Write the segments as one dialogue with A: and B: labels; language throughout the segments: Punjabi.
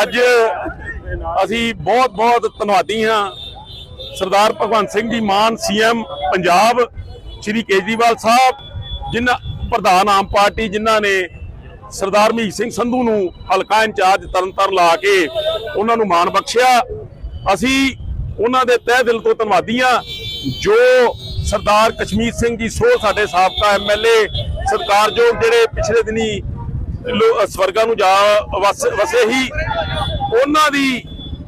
A: ਅੱਜ ਅਸੀਂ ਬਹੁਤ ਬਹੁਤ ਧੰਨਵਾਦੀ ਹਾਂ। ਸਰਦਾਰ ਭਗਵੰਤ ਸਿੰਘ ਜੀ ਮਾਨ, ਸੀਐਮ ਪੰਜਾਬ, ਸ਼੍ਰੀ ਕੇਜਰੀਵਾਲ ਸਾਹਿਬ, ਜਿਨ੍ਹਾਂ ਪ੍ਰਧਾਨ ਆਮ ਪਾਰਟੀ, ਜਿਨ੍ਹਾਂ ਨੇ ਸਰਦਾਰ ਮਹੀਤ ਸਿੰਘ ਸੰਧੂ ਨੂੰ ਹਲਕਾ ਇੰਚਾਰਜ ਤਰਨਤਾਰਨ ਲਾ ਕੇ ਉਹਨਾਂ ਨੂੰ ਮਾਣ ਬਖਸ਼ਿਆ। ਅਸੀਂ ਉਹਨਾਂ ਦੇ ਤਹਿ ਦਿਲ ਤੋਂ ਧੰਨਵਾਦੀ ਹਾਂ, ਜੋ ਸਰਦਾਰ ਕਸ਼ਮੀਰ ਸਿੰਘ ਜੀ ਸੋ ਸਾਡੇ ਸਾਬਕਾ ਐਮਐਲਏ ਜੋ ਜਿਹੜੇ ਪਿਛਲੇ ਦਿਨੀ ਸਵਰਗਾਂ ਨੂੰ ਜਾ ਵਸ- ਵਸੇ ਹੀ ਉਹਨਾਂ ਦੀ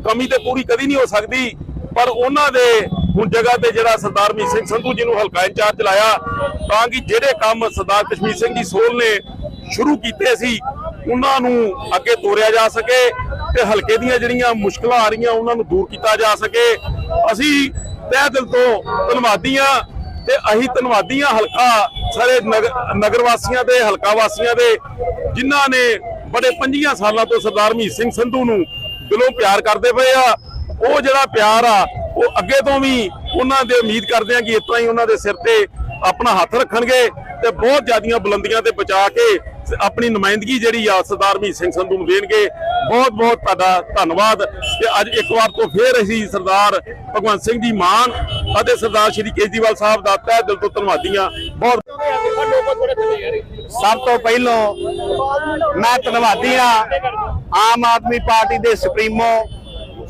A: ਕਮੀ ਤੇ ਪੂਰੀ ਕਦੀ ਨਹੀਂ ਹੋ ਸਕਦੀ, ਪਰ ਉਹਨਾਂ ਦੇ ਹੁਣ ਜਗ੍ਹਾ ਤੇ ਜਿਹੜਾ ਸਰਦਾਰ ਮੀਤ ਸਿੰਘ ਸੰਧੂ ਜੀ ਨੂੰ ਹਲਕਾ ਇੰਚਾਰਜ ਲਾਇਆ, ਤਾਂ ਕਿ ਜਿਹੜੇ ਕੰਮ ਸਰਦਾਰ ਕਸ਼ਮੀਰ ਸਿੰਘ ਜੀ ਸੋਲ ਨੇ ਸ਼ੁਰੂ ਕੀਤੇ ਸੀ, ਉਹਨਾਂ ਨੂੰ ਅੱਗੇ ਤੋਰਿਆ ਜਾ ਸਕੇ ਤੇ ਹਲਕੇ ਦੀਆਂ ਜਿਹੜੀਆਂ ਮੁਸ਼ਕਲਾਂ ਆ ਰਹੀਆਂ, ਉਹਨਾਂ ਨੂੰ ਦੂਰ ਕੀਤਾ ਜਾ ਸਕੇ। ਅਸੀਂ ਤਹਿ ਦਿਲ ਤੋਂ ਧੰਨਵਾਦੀ ਹਾਂ ਤੇ ਅਸੀਂ ਧੰਨਵਾਦੀ ਹਾਂ ਹਲਕਾ ਸਾਰੇ ਨਗਰ- ਨਗਰ ਵਾਸੀਆਂ ਦੇ, ਹਲਕਾ ਵਾਸੀਆਂ ਦੇ ਜਿਨ੍ਹਾਂ ਨੇ ਬੜੇ 25 ਸਾਲਾਂ ਤੋਂ ਸਰਦਾਰ ਮਹੀਤ ਸਿੰਘ ਸੰਧੂ ਨੂੰ ਦਿਲੋਂ ਪਿਆਰ ਕਰਦੇ ਪਏ ਆ, ਉਹ ਜਿਹੜਾ ਪਿਆਰ ਆ, ਉਹ ਅੱਗੇ ਤੋਂ ਵੀ ਉਹਨਾਂ ਦੇ ਉਮੀਦ ਕਰਦੇ ਆ ਕਿ ਇਸ ਤਰ੍ਹਾਂ ਹੀ ਉਹਨਾਂ ਦੇ ਸਿਰ ਤੇ ਆਪਣਾ ਹੱਥ ਰੱਖਣਗੇ ਤੇ ਬਹੁਤ ਜ਼ਿਆਦੀਆਂ ਬੁਲੰਦੀਆਂ ਤੇ ਬਚਾ ਕੇ ਆਪਣੀ ਨੁਮਾਇੰਦਗੀ ਜਿਹੜੀ ਆ ਸਰਦਾਰ ਮਹੀਤ ਸਿੰਘ ਸੰਧੂ ਨੂੰ ਦੇਣਗੇ। ਬਹੁਤ ਬਹੁਤ ਤੁਹਾਡਾ ਧੰਨਵਾਦ। ਤੇ ਅੱਜ ਇੱਕ ਵਾਰ ਤੋਂ ਫੇਰ ਅਸੀਂ ਸਰਦਾਰ ਭਗਵੰਤ ਸਿੰਘ ਜੀ ਮਾਨ ਅਤੇ ਸਰਦਾਰ ਸ਼੍ਰੀ ਕੇਜਰੀਵਾਲ ਸਾਹਿਬ ਦਾ ਤਹਿ ਦਿਲ ਤੋਂ ਧੰਨਵਾਦੀ ਹਾਂ ਬਹੁਤ
B: ਸਭ ਤੋਂ ਪਹਿਲਾਂ ਮੈਂ ਧੰਨਵਾਦੀ ਹਾਂ ਆਮ ਆਦਮੀ ਪਾਰਟੀ ਦੇ ਸੁਪਰੀਮੋ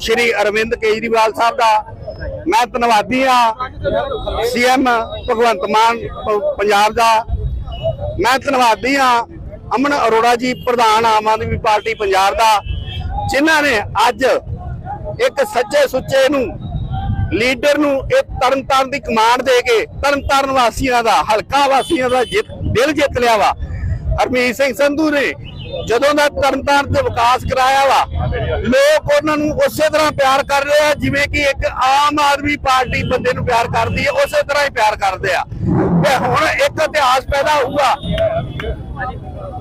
B: ਸ਼੍ਰੀ ਅਰਵਿੰਦ ਕੇਜਰੀਵਾਲ ਸਾਹਿਬ ਦਾ। ਮੈਂ ਧੰਨਵਾਦੀ ਹਾਂ ਸੀਐਮ ਭਗਵੰਤ ਮਾਨ ਪੰਜਾਬ ਦਾ। ਮੈਂ ਧੰਨਵਾਦੀ ਹਾਂ ਅਮਨ ਅਰੋੜਾ ਜੀ ਪ੍ਰਧਾਨ ਆਮ ਆਦਮੀ ਪਾਰਟੀ ਪੰਜਾਬ ਦਾ, ਜਿਨ੍ਹਾਂ ਨੇ ਅੱਜ ਇੱਕ ਸੱਚੇ ਸੁੱਚੇ ਨੂੰ, ਲੀਡਰ ਨੂੰ ਇਹ ਤਰਨਤਾਰਨ ਦੀ ਕਮਾਂਡ ਦੇ ਕੇ ਤਰਨਤਾਰਨ ਵਾਸੀਆਂ ਦਾ, ਹਲਕਾ ਵਾਸੀਆਂ ਦਾ ਜਿੱਤ, ਦਿਲ ਜਿੱਤ ਲਿਆ ਵਾ। ਹਰਮੀਤ ਸਿੰਘ ਸੰਧੂ ਨੇ ਜਦੋਂ ਦਾ ਤਰਨਤਾਰਨ ਦੇ ਵਿਕਾਸ ਕਰਾਇਆ ਵਾ, ਲੋਕ ਉਹਨਾਂ ਨੂੰ ਉਸੇ ਤਰ੍ਹਾਂ ਪਿਆਰ ਕਰ ਰਹੇ ਆ, ਜਿਵੇਂ ਕਿ ਇੱਕ ਆਮ ਆਦਮੀ ਪਾਰਟੀ ਬੰਦੇ ਨੂੰ ਪਿਆਰ ਕਰਦੀ ਹੈ ਉਸੇ ਤਰ੍ਹਾਂ ਹੀ ਪਿਆਰ ਕਰਦੇ ਆ। ਤੇ ਹੁਣ ਇੱਕ ਇਤਿਹਾਸ ਪੈਦਾ ਹੋਊਗਾ।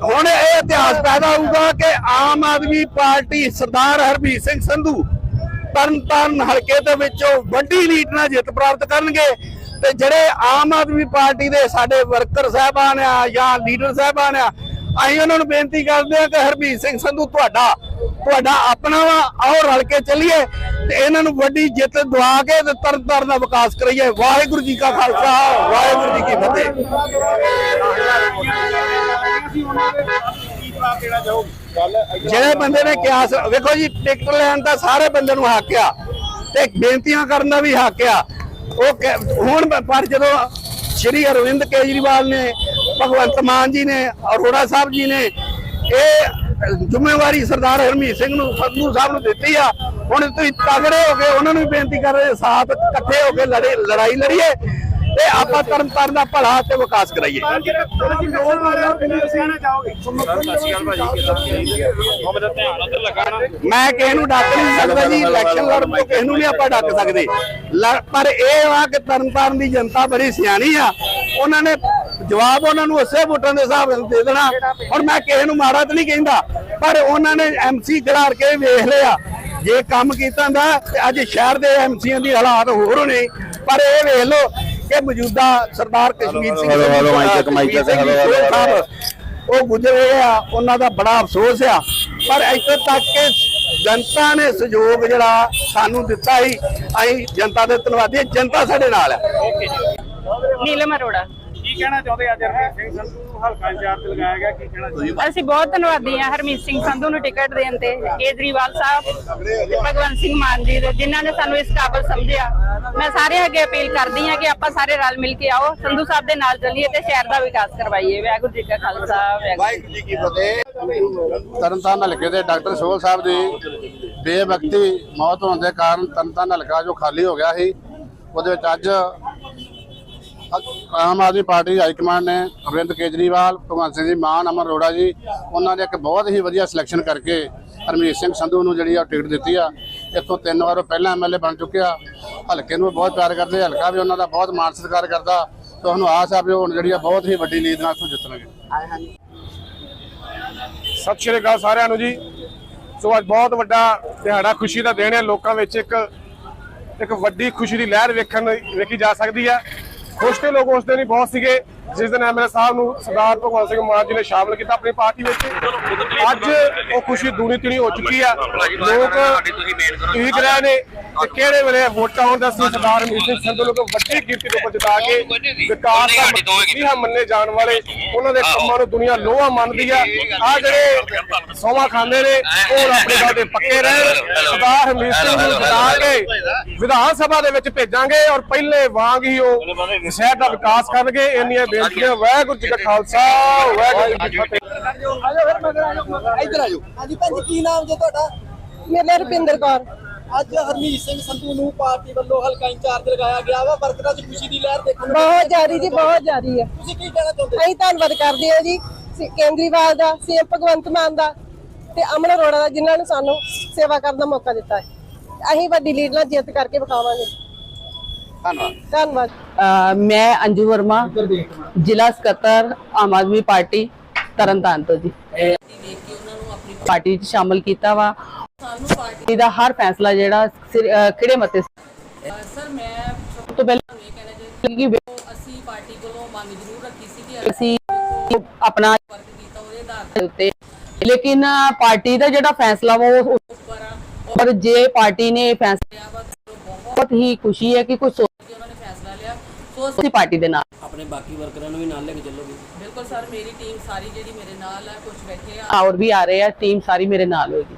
B: ਹੁਣ ਇਹ ਇਤਿਹਾਸ ਪੈਦਾ ਹੋਊਗਾ ਕਿ ਆਮ ਆਦਮੀ ਪਾਰਟੀ ਸਰਦਾਰ ਹਰਬੀਰ ਸਿੰਘ ਸੰਧੂ ਤਰਨਤਾਰਨ ਹਲਕੇ ਦੇ ਵਿੱਚੋਂ ਵੱਡੀ ਲੀਡ ਨਾਲ ਜਿੱਤ ਪ੍ਰਾਪਤ ਕਰਨਗੇ ਤੇ ਜਿਹੜੇ ਆਮ ਆਦਮੀ ਪਾਰਟੀ ਦੇ ਸਾਡੇ ਵਰਕਰ ਸਾਹਿਬਾਨ ਆ ਜਾਂ ਲੀਡਰ ਸਾਹਿਬਾਨ ਆ, ਅਸੀਂ ਉਹਨਾਂ ਨੂੰ ਬੇਨਤੀ ਕਰਦੇ ਆ ਕਿ ਹਰਬੀਰ ਸਿੰਘ ਸੰਧੂ ਤੁਹਾਡਾ ਤੁਹਾਡਾ ਆਪਣਾ ਵਾ, ਆਓ ਰਲ ਕੇ ਚੱਲੀਏ ਤੇ ਇਹਨਾਂ ਨੂੰ ਵੱਡੀ ਜਿੱਤ ਦਵਾ ਕੇ ਤੇ ਤਰਨਤਾਰਨ ਦਾ ਵਿਕਾਸ ਕਰਾਈਏ ਵਾਹਿਗੁਰੂ ਜੀ ਕਾ ਖਾਲਸਾ, ਵਾਹਿਗੁਰੂ ਜੀ ਕੀ ਫਤਿਹ। ਜਿਹੜੇ ਬੰਦੇ ਨੇ ਕਿਹਾ ਸ- ਵੇਖੋ ਜੀ, ਟਿਕਟ ਲੈਣ ਦਾ ਸਾਰੇ ਬੰਦੇ ਨੂੰ ਹੱਕ ਆ ਤੇ ਬੇਨਤੀਆਂ ਕਰਨ ਦਾ ਵੀ ਹੱਕ ਆ। ਉਹ ਕਹਿ- ਹੁਣ ਪ- ਪਰ ਜਦੋਂ ਸ਼੍ਰੀ ਅਰਵਿੰਦ ਕੇਜਰੀਵਾਲ ਨੇ, ਭਗਵੰਤ ਮਾਨ ਜੀ ਨੇ, ਅਰੋੜਾ ਸਾਹਿਬ ਜੀ ਨੇ, ਇਹ ਜ਼ਿੰਮੇਵਾਰੀ ਸਰਦਾਰ ਹਰਮੀਤ ਸਿੰਘ ਨੂੰ ਸੰਧੂ ਸਾਹਿਬ ਨੂੰ ਦਿੱਤੀ ਆ। ਹੁਣ ਤੁਸੀਂ ਤਗੜੇ ਹੋ ਕੇ ਉਹਨਾਂ ਨੂੰ ਵੀ ਬੇਨਤੀ ਕਰ ਰਹੇ ਸਾਥ ਇਕੱਠੇ ਹੋ ਕੇ ਲੜੇ, ਲੜਾਈ ਲੜੀਏ। ਤੇ ਆਪਾਂ ਤਰਨ ਤਾਰਨ ਦਾ ਭਲਾ ਤੇ ਵਿਕਾਸ ਕਰਾਈਏ। ਮੈਂ ਕਿਸੇ ਨੂੰ ਡੱਕ ਨਹੀਂ ਸਕਦਾ ਜੀ ਇਲੈਕਸ਼ਨ ਲੜਨ ਤੋਂ ਕਿਸੇ ਨੂੰ ਨਹੀਂ ਆਪਾਂ ਡੱਕ ਸਕਦੇ। ਪਰ ਇਹ ਵਾ ਕਿ ਤਰਨਤਾਰਨ ਦੀ ਜਨਤਾ ਬੜੀ ਸਿਆਣੀ ਆ। ਉਹਨਾਂ ਨੇ ਜਵਾਬ ਉਹਨਾਂ ਨੂੰ ਉਸੇ ਵੋਟਾਂ ਦੇ ਹਿਸਾਬ ਨਾਲ ਦੇ ਦੇਣਾ। ਹੁਣ ਮੈਂ ਕਿਸੇ ਨੂੰ ਮਾੜਾ ਤਾਂ ਨਹੀਂ ਕਹਿੰਦਾ, ਪਰ ਉਹਨਾਂ ਨੇ ਐਮਸੀ ਖਿਲਾਰ ਕੇ ਵੇਖ ਲਿਆ। ਜੇ ਕੰਮ ਕੀਤਾ ਹੁੰਦਾ, ਤੇ ਅੱਜ ਸ਼ਹਿਰ ਦੇ ਐਮਸੀਆਂ ਦੀ ਹਾਲਾਤ ਹੋਰ ਹੋਣੇ। ਪਰ ਇਹ ਵੇਖ ਲਓ ਕਿ ਮੌਜੂਦਾ Sardar Kashmir Singh
A: hello, hello, mic ਚੱਕ, ਮਾਈਕ ਚੱਕ,
B: ਕਸ਼ਮੀਰ ਸਿੰਘ
A: ਹੈਲੋ, ਹੈਲੋ,
B: ਸੋਹਲ ਸਾਹਿਬ, ਉਹ ਗੁਜ਼ਰੇ ਆ ਉਹਨਾਂ ਦਾ ਬੜਾ ਅਫਸੋਸ ਆ। ਪਰ ਇੱਥੇ ਤੱਕ ਕਿ ਜਨਤਾ ਨੇ ਸਹਿਯੋਗ ਜਿਹੜਾ ਸਾਨੂੰ ਦਿੱਤਾ ਸੀ ਅਸੀਂ ਜਨਤਾ ਦੇ ਧੰਨਵਾਦੀ। ਜਨਤਾ ਸਾਡੇ ਨਾਲ ਹੈ।
C: ਨੀਲਮ ਅਰੋੜਾ।
D: ਕੀ ਕਹਿਣਾ ਚਾਹੁੰਦੇ ਆ? ਅੱਜ ਹਰਮੀਤ ਸਿੰਘ ਸੰਧੂ ਨੂੰ ਹਲਕਾ ਇੰਚਾਰਜ ਲਗਾਇਆ ਗਿਆ ਕੀ ਕਹਿਣਾ ਚਾਹੁੰਦੇ
C: ਅਸੀਂ ਬਹੁਤ ਧੰਨਵਾਦੀ ਹਾਂ ਹਰਮੀਤ ਸਿੰਘ ਸੰਧੂ ਨੂੰ ਟਿਕਟ ਦੇਣ ਤੇ। ਕੇਜਰੀਵਾਲ ਸਾਹਿਬ ਤੇ ਭਗਵੰਤ ਸਿੰਘ ਮਾਨ ਜੀ ਦੇ ਜਿਨ੍ਹਾਂ ਨੇ ਸਾਨੂੰ ਇਸ ਕਾਬਲ ਸਮਝਿਆ। ਮੈਂ ਸਾਰਿਆਂ ਅੱਗੇ ਅਪੀਲ ਕਰਦੀ ਹਾਂ ਕਿ ਆਪਾਂ ਸਾਰੇ ਰਲ ਮਿਲ ਕੇ ਆਓ। ਸੰਧੂ ਸਾਹਿਬ ਦੇ ਨਾਲ ਚੱਲੀਏ ਤੇ ਸ਼ਹਿਰ ਦਾ ਵਿਕਾਸ ਕਰਵਾਈਏ। ਵਾਹਿਗੁਰੂ ਜੀ ਕਾ ਖਾਲਸਾ ਵਾਹਿਗੁਰੂ
B: ਜੀ ਕੀ ਫਤਿਹ। ਤਰਨਤਾਰਨ ਹਲਕੇ ਦੇ ਡਾਕਟਰ ਸੋਹਲ ਸਾਹਿਬ ਦੀ ਬੇਵਕਤੀ ਮੌਤ ਹੋਣ ਦੇ ਕਾਰਨ ਤਰਨਤਾਰਨ ਹਲਕਾ ਜੋ ਖਾਲੀ ਹੋ ਗਿਆ ਸੀ ਉਹਦੇ ਵਿੱਚ ਅੱਜ Aam Aadmi party high command ਨੇ ਅਰਵਿੰਦ ਕੇਜਰੀਵਾਲ ਭਗਵੰਤ ਸਿੰਘ ਜੀ ਮਾਨ ਅਮਰ ਅਰੋੜਾ ਜੀ ਉਹਨਾਂ ਨੇ ਇੱਕ ਬਹੁਤ ਹੀ ਵਧੀਆ ਸਿਲੈਕਸ਼ਨ ਕਰਕੇ ਹਰਮੀਤ ਸਿੰਘ ਸੰਧੂ ਨੂੰ ਜਿਹੜੀ ਆ ਟਿਕਟ ਦਿੱਤੀ ਆ। ਇੱਥੋਂ ਤਿੰਨ ਵਾਰ ਉਹ ਪਹਿਲਾਂ ਐਮਐਲਏ ਬਣ ਚੁੱਕਿਆ ਹਲਕੇ ਨੂੰ ਬਹੁਤ ਪਿਆਰ ਕਰਦੇ ਹਲਕਾ ਵੀ ਉਹਨਾਂ ਦਾ ਬਹੁਤ ਮਾਣ ਸਤਿਕਾਰ ਕਰਦਾ। ਤੁਹਾਨੂੰ ਆਸ ਆ ਵੀ ਉਹ ਹੁਣ ਜਿਹੜੀ ਆ ਬਹੁਤ ਹੀ ਵੱਡੀ ਲੀਡ ਨਾਲ ਇੱਥੋਂ ਜਿੱਤਣਗੇ।
D: ਸਤਿ ਸ਼੍ਰੀ ਅਕਾਲ ਸਾਰਿਆਂ ਨੂੰ ਜੀ। ਸੋ ਅੱਜ ਬਹੁਤ ਵੱਡਾ ਦਿਹਾੜਾ ਖੁਸ਼ੀ ਦਾ ਦਿਨ ਹੈ। ਲੋਕਾਂ ਵਿੱਚ ਇੱਕ ਇੱਕ ਵੱਡੀ ਖੁਸ਼ੀ ਦੀ ਲਹਿਰ ਵੇਖਣ ਵੇਖੀ ਜਾ ਸਕਦੀ ਹੈ। ਖੁਸ਼ ਤੇ ਲੋਕ ਉਸ ਦਿਨ ਹੀ ਬਹੁਤ ਸੀਗੇ। ਜਿਸ ਦਿਨ ਐਮਐਲਏ ਸਾਹਿਬ ਨੂੰ ਸਰਦਾਰ ਭਗਵੰਤ ਸਿੰਘ ਮਾਨ ਜੀ ਨੇ ਸ਼ਾਮਲ ਕੀਤਾ ਆਪਣੀ ਪਾਰਟੀ ਵਿੱਚ, ਅੱਜ ਉਹ ਖੁਸ਼ੀ ਦੂਣੀ ਤਿਣੀ ਹੋ ਚੁੱਕੀ ਆ ਲੋਕ ਠੀਕ ਰਹੇ ਨੇ ਤੇ ਕਿਹੜੇ ਵੇਲੇ ਵੋਟਾਂ ਆਉਣ ਦਾ ਸੀ ਸਰਦਾਰ ਰਮੀਤ ਸਿੰਘ ਸੰਧੂ ਨੂੰ ਵੱਡੀ ਗਿਣਤੀ ਦੇ ਉੱਪਰ ਜਿਤਾ ਕੇ ਵਿਕਾਸ ਦਾ ਮਸੀਹਾ ਮੰਨੇ ਜਾਣ ਵਾਲੇ, ਉਹਨਾਂ ਦੇ ਕੰਮਾਂ ਨੂੰ ਦੁਨੀਆ ਲੋਹਾ ਮੰਨਦੀ ਆ ਆ ਜਿਹੜੇ ਸੋਮਾ ਖਾਂਦੇ ਨੇ, ਉਹ ਆਪਣੇ ਗੱਲ ਦੇ ਪੱਕੇ ਰਹਿਣ। ਸਰਦਾਰ ਰਮੀਤ ਸਿੰਘ ਨੂੰ ਜਿਤਾ ਕੇ ਵਿਧਾਨ ਸਭਾ ਦੇ ਵਿੱਚ ਭੇਜਾਂਗੇ ਔਰ ਪਹਿਲੇ ਵਾਂਗ ਹੀ ਉਹ ਸ਼ਹਿਰ ਦਾ ਵਿਕਾਸ ਕਰਨਗੇ। ਇੰਨੀਆਂ ਬੇਨਤੀਆਂ ਵਾਹਿਗੁਰੂ ਜੀ ਕਾ ਖਾਲਸਾ ਵਾਹਿਗੁਰੂ ਜੀ ਕੀ ਫਤਿਹ।
E: ਇੱਧਰ ਆਜੋ। ਹਾਂਜੀ ਭੈਣ ਜੀ ਕੀ ਨਾਮ ਜੇ ਤੁਹਾਡਾ?
F: ਮੇਰਾ ਰੁਪਿੰਦਰ ਕੌਰ।
E: ਅੱਜ ਹਰਮੀਤ ਸਿੰਘ ਸੰਧੂ ਨੂੰ ਪਾਰਟੀ ਵੱਲੋਂ ਹਲਕਾ ਇੰਚਾਰਜ ਲਗਾਇਆ ਗਿਆ ਵਾ। ਵਰਕਰਾਂ 'ਚ ਖੁਸ਼ੀ ਦੀ ਲਹਿਰ ਦੇਖਣ ਨੂੰ
F: ਬਹੁਤ ਜਾਰੀ ਜੀ ਬਹੁਤ ਜਾਰੀ ਹੈ।
E: ਤੁਸੀਂ ਕੀ ਕਹਿਣਾ ਚਾਹੁੰਦੇ
F: ਅਸੀਂ ਧੰਨਵਾਦ ਕਰਦੇ ਹਾਂ ਜੀ ਸੀ- ਕੇਂਦਰੀਵਾਲ ਦਾ ਸੀਐਮ ਭਗਵੰਤ ਮਾਨ ਦਾ ਤੇ ਅਮਨ ਅਰੋੜਾ ਦਾ ਜਿਨ੍ਹਾਂ ਨੇ ਸਾਨੂੰ ਸੇਵਾ ਕਰਨ ਦਾ ਮੌਕਾ ਦਿੱਤਾ ਹੈ। ਅਸੀਂ ਵੱਡੀ ਲੀਡ ਨਾਲ ਜਿੱਤ ਕਰਕੇ ਵਿਖਾਵਾਂਗੇ।
B: ਧੰਨਵਾਦ।
F: ਧੰਨਵਾਦ।
G: ਮੈਂ ਅੰਜੂ ਵਰਮਾ ਜ਼ਿਲ੍ਹਾ ਸਕੱਤਰ ਆਮ ਆਦਮੀ ਪਾਰਟੀ ਤਰਨਤਾਰਨ ਤੋਂ ਜੀ। ਪਾਰਟੀ ਚ ਸ਼ਾਮਲ ਕੀਤਾ ਵਾ। ਸਾਨੂੰ ਪਾਰਟੀ ਦਾ ਹਰ ਫੈਸਲਾ ਜਿਹੜਾ ਖਿੜੇ ਮੱਤੇ
H: ਸਰ ਮੈਂ
G: ਸਭ ਤੋਂ ਪਹਿਲਾਂ
H: ਇਹ ਕਹਿਣਾ ਚਾਹੁੰਦੀ
G: ਕਿ ਵੀ
H: ਅਸੀਂ ਪਾਰਟੀ ਕੋਲੋਂ ਮੰਗ ਜ਼ਰੂਰ ਰੱਖੀ ਸੀ ਕਿ
G: ਅਸੀਂ ਆਪਣਾ
H: ਵਰਕ ਕੀਤਾ ਉਹਦੇ ਆਧਾਰ
G: ਦੇ ਉੱਤੇ। ਲੇਕਿਨ ਪਾਰਟੀ ਦਾ ਜਿਹੜਾ ਫੈਸਲਾ ਵਾ ਉਹ
H: ਉੱਪਰ ਆ
G: ਪਰ ਜੇ ਪਾਰਟੀ ਨੇ ਇਹ ਫੈਸਲਾ
H: ਬਹੁਤ
G: ਹੀ ਖੁਸ਼ੀ ਹੈ ਕਿ ਕੁਝ ਸੋਚ
H: ਕਿ ਉਹਨਾਂ ਨੇ ਫੈਸਲਾ
G: ਅਸੀਂ ਪਾਰਟੀ ਦੇ ਨਾਲ।
I: ਆਪਣੇ ਬਾਕੀ ਵਰਕਰਾਂ ਨੂੰ ਵੀ ਨਾਲ ਲੈ ਕੇ ਚੱਲੋਗੇ?
H: ਬਿਲਕੁਲ ਸਰ ਮੇਰੀ ਟੀਮ ਸਾਰੀ ਜਿਹੜੀ ਮੇਰੇ ਨਾਲ ਆ ਕੁਝ ਬੈਠੇ ਆ।
G: ਹੋਰ ਵੀ ਆ ਰਹੇ ਆ ਟੀਮ ਸਾਰੀ ਮੇਰੇ ਨਾਲ ਹੋਏਗੀ।